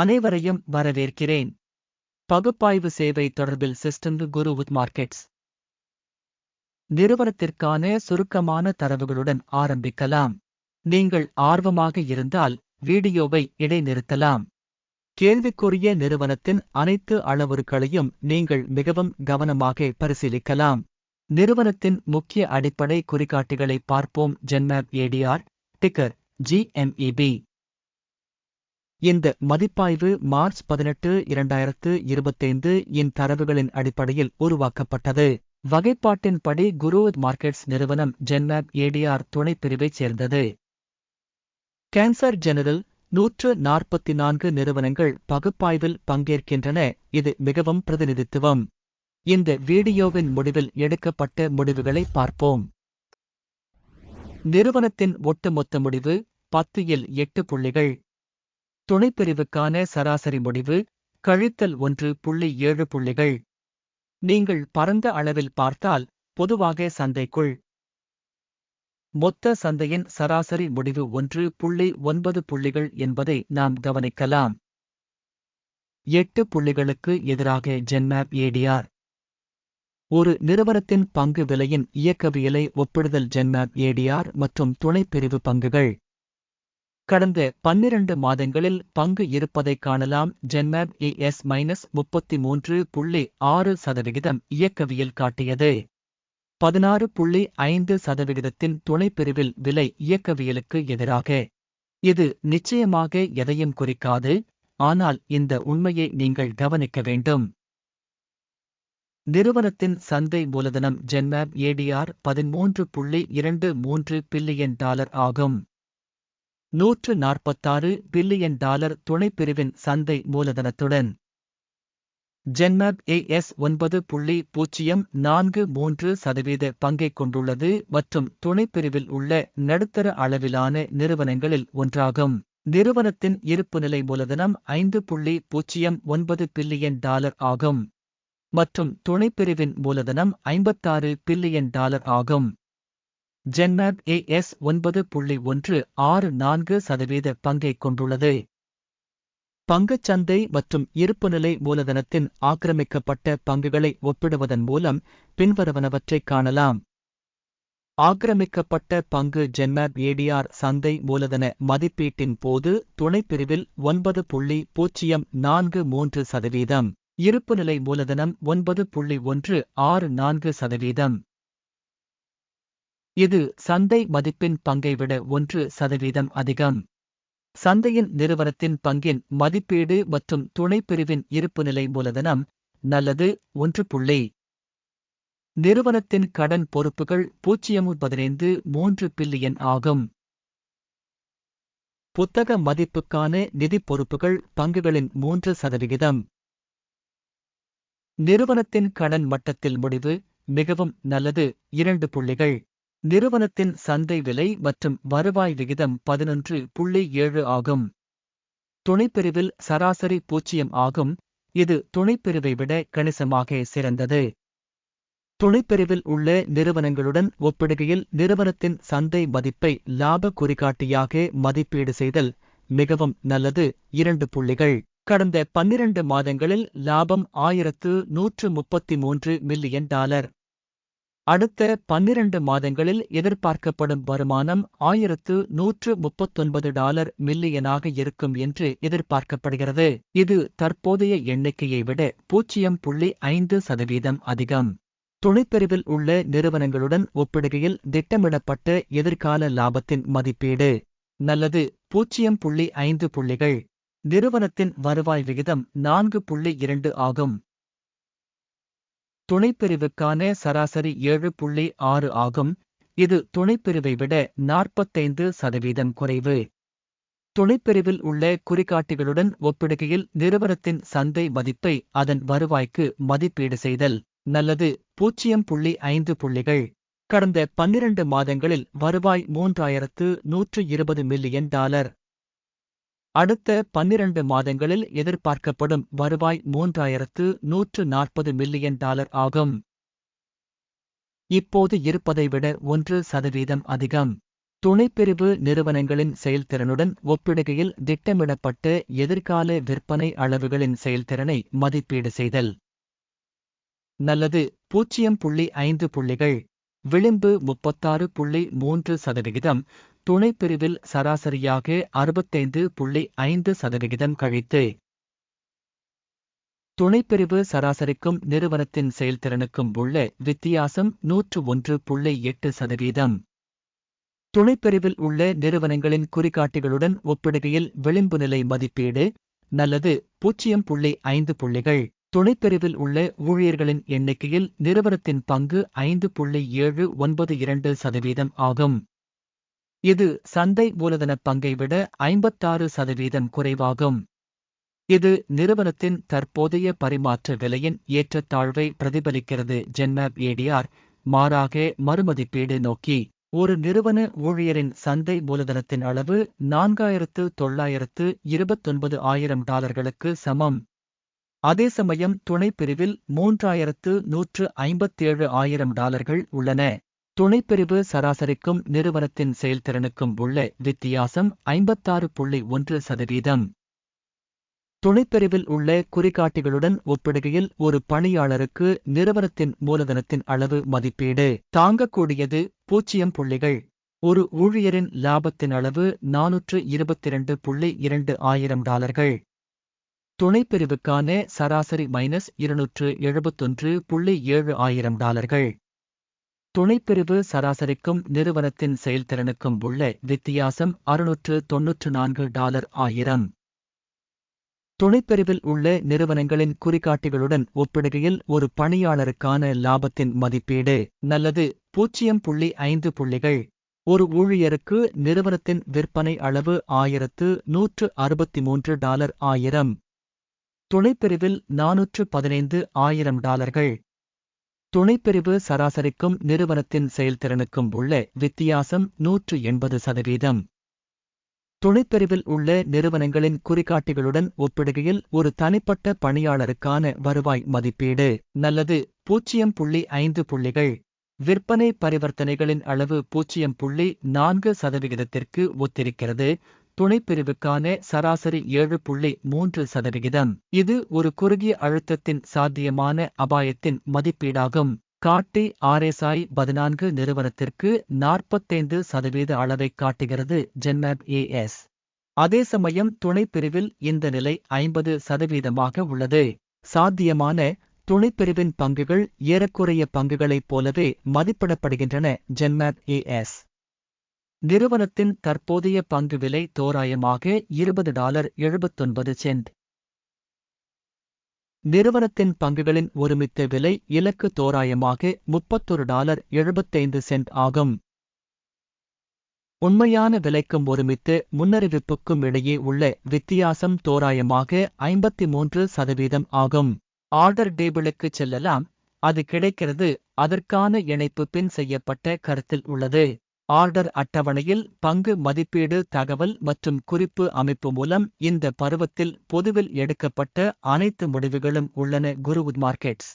அனைவரையும் வரவேற்கிறேன். பகுப்பாய்வு சேவை தொடர்பில் சிஸ்டம் குரு வித் மார்க்கெட்ஸ். நிறுவனத்திற்கான சுருக்கமான தரவுகளுடன் ஆரம்பிக்கலாம். நீங்கள் ஆர்வமாக இருந்தால் வீடியோவை இடைநிறுத்தலாம். கேள்விக்குரிய நிறுவனத்தின் அனைத்து அளவுருக்களையும் நீங்கள் மிகவும் கவனமாக பரிசீலிக்கலாம். நிறுவனத்தின் முக்கிய அடிப்படை குறிகாட்டிகளை பார்ப்போம். ஜென்மேப் ஏடிஆர் டிக்கர் ஜிஎம்இபி இந்த மதிப்பாய்வு மார்ச் பதினெட்டு இரண்டாயிரத்து இருபத்தைந்து இன் தரவுகளின் அடிப்படையில் உருவாக்கப்பட்டது. வகைப்பாட்டின்படி குரு மார்க்கெட்ஸ் நிறுவனம் ஜென்மேப் ஏடிஆர் துணைப்பிரிவைச் சேர்ந்தது. கேன்சர் ஜெனரல் நூற்று நாற்பத்தி நான்கு நிறுவனங்கள் பகுப்பாய்வில் பங்கேற்கின்றன. இது மிகவும் பிரதிநிதித்துவம். இந்த வீடியோவின் முடிவில் எடுக்கப்பட்ட முடிவுகளை பார்ப்போம். நிறுவனத்தின் ஒட்டுமொத்த முடிவு பத்து இல் எட்டு புள்ளிகள். துணைப்பிரிவுக்கான சராசரி முடிவு கழித்தல் ஒன்று புள்ளி ஏழு புள்ளிகள். நீங்கள் பரந்த அளவில் பார்த்தால் பொதுவாக சந்தைக்குள். மொத்த சந்தையின் சராசரி முடிவு ஒன்று புள்ளி ஒன்பது புள்ளிகள் என்பதை நாம் கவனிக்கலாம். எட்டு புள்ளிகளுக்கு எதிராக ஜென்மேப் ஏடிஆர் ஒரு நிறுவனத்தின் பங்கு விலையின் இயக்கவியலை ஒப்பிடுதல் ஜென்மேப் ஏடிஆர் மற்றும் துணைப்பிரிவு பங்குகள். கடந்த பன்னிரண்டு மாதங்களில் பங்கு இருப்பதைக் காணலாம். ஜென்மேப் ஏஎஸ் மைனஸ் முப்பத்தி மூன்று புள்ளி ஆறு சதவிகிதம் இயக்கவியல் காட்டியது. பதினாறு புள்ளி ஐந்து சதவிகிதத்தின் துணைப்பிரிவில் விலை இயக்கவியலுக்கு எதிராக. இது நிச்சயமாக எதையும் குறிக்காது. ஆனால் இந்த உண்மையை நீங்கள் கவனிக்க வேண்டும். நிறுவனத்தின் சந்தை மூலதனம் ஜென்மேப் ஏடிஆர் பதிமூன்று புள்ளி இரண்டு மூன்று பில்லியன் டாலர் ஆகும். நூற்று நாற்பத்தாறு பில்லியன் டாலர் துணைப்பிரிவின் சந்தை மூலதனத்துடன். ஜென்மப் ஏஎஸ் ஒன்பது புள்ளி பூஜ்ஜியம் நான்கு மூன்று சதவீத பங்கைக் கொண்டுள்ளது மற்றும் துணைப்பிரிவில் உள்ள நடுத்தர அளவிலான நிறுவனங்களில் ஒன்றாகும். நிறுவனத்தின் இருப்புநிலை மூலதனம் ஐந்து புள்ளி பூஜ்ஜியம் ஒன்பது பில்லியன் டாலர் ஆகும். மற்றும் துணைப்பிரிவின் மூலதனம் ஐம்பத்தாறு பில்லியன் டாலர் ஆகும். ஜென்மேப் ஏஎஸ் ஒன்பது புள்ளி ஒன்று ஆறு நான்கு சதவீத பங்கைக் கொண்டுள்ளது. பங்குச்சந்தை மற்றும் இருப்புநிலை மூலதனத்தின் ஆக்கிரமிக்கப்பட்ட பங்குகளை ஒப்பிடுவதன் மூலம் பின்வருவனவற்றைக் காணலாம். ஆக்கிரமிக்கப்பட்ட பங்கு ஜென்மேப் ஏடிஆர் சந்தை மூலதன மதிப்பீட்டின் போது துணைப்பிரிவில் ஒன்பது புள்ளி பூஜ்ஜியம் நான்கு மூன்று சதவீதம் இருப்புநிலை மூலதனம் ஒன்பது புள்ளி ஒன்று ஆறு நான்கு சதவீதம். இது சந்தை மதிப்பின் பங்கை விட ஒன்று சதவீதம் அதிகம். சந்தையின் நிறுவனத்தின் பங்கின் மதிப்பீடு மற்றும் துணைப்பிரிவின் இருப்புநிலை மூலதனம் நல்லது ஒன்று புள்ளி. நிறுவனத்தின் கடன் பொறுப்புகள் பூஜ்ஜியம் பதினைந்து மூன்று பில்லியன் ஆகும். புத்தக மதிப்புக்கான நிதி பொறுப்புகள் பங்குகளின் மூன்று சதவிகிதம். நிறுவனத்தின் கடன் மட்டத்தில் முடிவு மிகவும் நல்லது இரண்டு புள்ளிகள். நிறுவனத்தின் சந்தை விலை மற்றும் வருவாய் விகிதம் பதினொன்று புள்ளி ஏழு ஆகும். துணைப்பிரிவில் சராசரி பூஜ்ஜியம் ஆகும். இது துணைப்பிரிவை விட கணிசமாக சிறந்தது. துணைப்பிரிவில் உள்ள நிறுவனங்களுடன் ஒப்பிடுகையில் நிறுவனத்தின் சந்தை மதிப்பை லாப குறிகாட்டியாக மதிப்பீடு செய்தல் மிகவும் நல்லது. இரண்டு புள்ளிகள். கடந்த பன்னிரண்டு மாதங்களில் லாபம் ஆயிரத்து நூற்று முப்பத்தி மூன்று மில்லியன் டாலர். அடுத்த பன்னிரண்டு மாதங்களில் எதிர்பார்க்கப்படும் வருமானம் ஆயிரத்து நூற்று முப்பத்தொன்பது டாலர் மில்லியனாக இருக்கும் என்று எதிர்பார்க்கப்படுகிறது. இது தற்போதைய எண்ணிக்கையை விட பூஜ்ஜியம் புள்ளி ஐந்து சதவீதம் அதிகம். துணைப்பிரிவில் உள்ள நிறுவனங்களுடன் ஒப்பிடுகையில் திட்டமிடப்பட்ட எதிர்கால லாபத்தின் மதிப்பீடு. நல்லது பூஜ்ஜியம் புள்ளி ஐந்து புள்ளிகள். நிறுவனத்தின் வருவாய் விகிதம் நான்கு புள்ளி இரண்டு ஆகும். துணைப்பிரிவுக்கான சராசரி ஏழு புள்ளி ஆறு ஆகும். இது துணைப்பிரிவை விட நாற்பத்தைந்து சதவீதம் குறைவு. துணைப்பிரிவில் உள்ள குறிகாட்டிகளுடன் ஒப்பிடுகையில் நிறுவனத்தின் சந்தை மதிப்பை அதன் வருவாய்க்கு மதிப்பீடு செய்தல் நல்லது. பூஜ்ஜியம் புள்ளி ஐந்து புள்ளிகள். கடந்த பன்னிரண்டு மாதங்களில் வருவாய் மூன்றாயிரத்து நூற்று இருபது மில்லியன் டாலர். அடுத்த பன்னிரண்டு மாதங்களில் எதிர்பார்க்கப்படும் வருவாய் மூன்றாயிரத்து நூற்று நாற்பது மில்லியன் டாலர் ஆகும். இப்போது இருப்பதை விட ஒன்று சதவீதம் அதிகம். துணைப்பிரிவு நிறுவனங்களின் செயல்திறனுடன் ஒப்பிடுகையில் திட்டமிடப்பட்ட எதிர்கால விற்பனை அளவுகளின் செயல்திறனை மதிப்பீடு செய்தல். நல்லது பூஜ்ஜியம் புள்ளி ஐந்து புள்ளிகள். விளிம்பு முப்பத்தாறு புள்ளி மூன்று சதவிகிதம் துணைப்பிரிவில் சராசரியாக அறுபத்தைந்து புள்ளி ஐந்து சதவிகிதம் கழித்து துணைப்பிரிவு சராசரிக்கும் நிறுவனத்தின் செயல்திறனுக்கும் உள்ள வித்தியாசம் நூற்று ஒன்று புள்ளி எட்டு சதவீதம் துணைப்பிரிவில் உள்ள நிறுவனங்களின் குறிகாட்டிகளுடன் ஒப்பிடுகையில் விளிம்பு நிலை மதிப்பீடு நல்லது பூஜ்ஜியம் புள்ளி ஐந்து புள்ளிகள். துணைப்பிரிவில் உள்ள ஊழியர்களின் எண்ணிக்கையில் நிறுவனத்தின் பங்கு ஐந்து புள்ளி ஏழு ஒன்பது இரண்டு சதவீதம் ஆகும். இது சந்தை மூலதன பங்கை விட ஐம்பத்தாறு சதவீதம் குறைவாகும். இது நிறுவனத்தின் தற்போதைய பரிமாற்ற விலையின் ஏற்றத்தாழ்வை பிரதிபலிக்கிறது ஜென்மேப் ஏடிஆர் மாறாக மறுமதிப்பீடு நோக்கி. ஒரு நிறுவன ஊழியரின் சந்தை மூலதனத்தின் அளவு நான்காயிரத்து தொள்ளாயிரத்து இருபத்தொன்பது ஆயிரம் டாலர்களுக்கு சமம். அதே சமயம் துணைப்பிரிவில் மூன்றாயிரத்து நூற்று ஐம்பத்தேழு ஆயிரம் டாலர்கள் உள்ளன. துணைப்பிரிவு சராசரிக்கும் நிறுவனத்தின் செயல்திறனுக்கும் உள்ள வித்தியாசம் ஐம்பத்தாறு புள்ளி ஒன்று சதவீதம். துணைப்பிரிவில் உள்ள குறிகாட்டிகளுடன் ஒப்பிடுகையில் ஒரு பணியாளருக்கு நிறுவனத்தின் மூலதனத்தின் அளவு மதிப்பீடு தாங்கக்கூடியது பூஜ்ஜியம் புள்ளிகள். ஒரு ஊழியரின் லாபத்தின் அளவு நானூற்று இருபத்திரண்டு புள்ளி இரண்டு ஆயிரம் டாலர்கள். துணைப்பிரிவுக்கான சராசரி மைனஸ் இருநூற்று எழுபத்தொன்று புள்ளி ஏழு ஆயிரம் டாலர்கள். துணைப்பிரிவு சராசரிக்கும் நிறுவனத்தின் செயல்திறனுக்கும் உள்ள வித்தியாசம் அறுநூற்று தொன்னூற்று நான்கு டாலர் ஆயிரம். துணைப்பிரிவில் உள்ள நிறுவனங்களின் குறிகாட்டிகளுடன் ஒப்பிடுகையில் ஒரு பணியாளருக்கான லாபத்தின் மதிப்பீடு நல்லது. பூஜ்ஜியம் புள்ளி ஐந்து புள்ளிகள். ஒரு ஊழியருக்கு நிறுவனத்தின் விற்பனை அளவு ஆயிரத்து நூற்று அறுபத்தி மூன்று டாலர் ஆயிரம். துணைப்பிரிவில் நானூற்று பதினைந்து ஆயிரம் டாலர்கள். துணைப்பிரிவு சராசரிக்கும் நிறுவனத்தின் செயல்திறனுக்கும் உள்ள வித்தியாசம் நூற்று எண்பது சதவீதம். துணைப்பிரிவில் உள்ள நிறுவனங்களின் குறிகாட்டிகளுடன் ஒப்பிடுகையில் ஒரு தனிப்பட்ட பணியாளருக்கான வருவாய் மதிப்பீடு. நல்லது. பூஜ்ஜியம் புள்ளி ஐந்து புள்ளிகள். விற்பனை பரிவர்த்தனைகளின் அளவு பூஜ்ஜியம் புள்ளி நான்கு சதவிகிதத்திற்கு ஒத்திருக்கிறது. துணைப்பிரிவுக்கான சராசரி ஏழு புள்ளி மூன்று சதவிகிதம். இது ஒரு குறுகிய அழுத்தத்தின் சாத்தியமான அபாயத்தின் மதிப்பீடாகும். காட்டி ஆர்எஸ்ஐ பதினான்கு நிறுவனத்திற்கு நாற்பத்தைந்து சதவீத அளவை காட்டுகிறது ஜென்மேப் ஏஎஸ். அதே சமயம் துணைப்பிரிவில் இந்த நிலை ஐம்பது சதவீதமாக உள்ளது. சாத்தியமான துணைப்பிரிவின் பங்குகள் ஏறக்குறைய பங்குகளைப் போலவே மதிப்பிடப்படுகின்றன ஜென்மேப் ஏஎஸ். நிறுவனத்தின் தற்போதைய பங்கு விலை தோராயமாக இருபது டாலர் எழுபத்தொன்பது சென்ட். நிறுவனத்தின் பங்குகளின் ஒருமித்த விலை இலக்கு தோராயமாக முப்பத்தொரு டாலர் எழுபத்தைந்து சென்ட் ஆகும். உண்மையான விலைக்கும் ஒருமித்து முன்னறிவிப்புக்கும் இடையே உள்ள வித்தியாசம் தோராயமாக ஐம்பத்தி மூன்று சதவீதம் ஆகும். ஆர்டர் டேபிளுக்கு செல்லலாம். அது கிடைக்கிறது. அதற்கான இணைப்பு பின் செய்யப்பட்ட கருத்தில் உள்ளது. ஆர்டர் அட்டவணையில் பங்கு மதிப்பீடு தகவல் மற்றும் குறிப்பு அமைப்பு மூலம் இந்த பருவத்தில் பொதுவில் எடுக்கப்பட்ட அனைத்து முடிவுகளும் உள்ளன குருவுத் மார்க்கெட்ஸ்.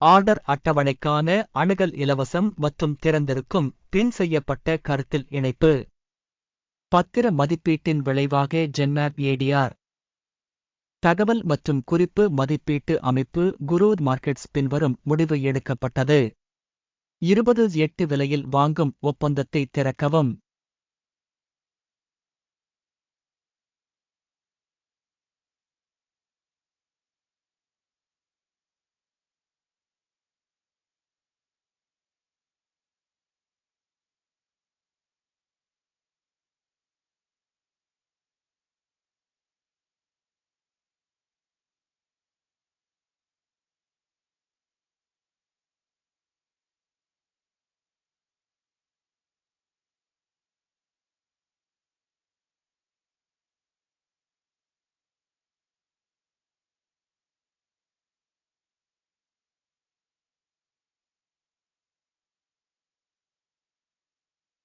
ஆர்டர் அட்டவணைக்கான அணுகல் இலவசம் மற்றும் திறந்திருக்கும் பின் செய்யப்பட்ட கருத்தில் இணைப்பு. பத்திர மதிப்பீட்டின் விளைவாக ஜென்மேப் ஏடிஆர் தகவல் மற்றும் குறிப்பு மதிப்பீட்டு அமைப்பு குரூத் மார்க்கெட்ஸ் பின்வரும் முடிவு எடுக்கப்பட்டது. இருபது எட்டு விலையில் வாங்கும் ஒப்பந்தத்தை திறக்கவும்.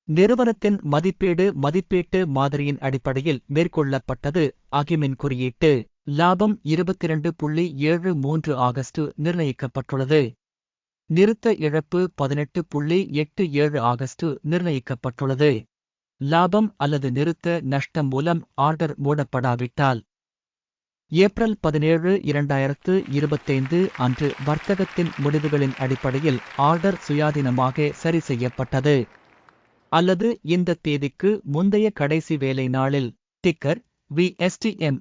நிறுவனத்தின் மதிப்பீடு மதிப்பீட்டு மாதிரியின் அடிப்படையில் மேற்கொள்ளப்பட்டது அகிமின் குறியீட்டு. லாபம் இருபத்திரண்டு புள்ளி ஏழு மூன்று ஆகஸ்ட் நிர்ணயிக்கப்பட்டுள்ளது. நிறுத்த இழப்பு பதினெட்டு புள்ளி எட்டு ஏழு ஆகஸ்ட் நிர்ணயிக்கப்பட்டுள்ளது. லாபம் அல்லது நிறுத்த நஷ்டம் மூலம் ஆர்டர் மூடப்படாவிட்டால் ஏப்ரல் பதினேழு இரண்டாயிரத்து இருபத்தைந்து அன்று வர்த்தகத்தின் முடிவுகளின் அடிப்படையில் ஆர்டர் சுயாதீனமாக சரி செய்யப்பட்டது. அல்லது இந்த தேதிக்கு முந்தைய கடைசி வேலை நாளில் டிக்கர் விஎஸ்டிஎம்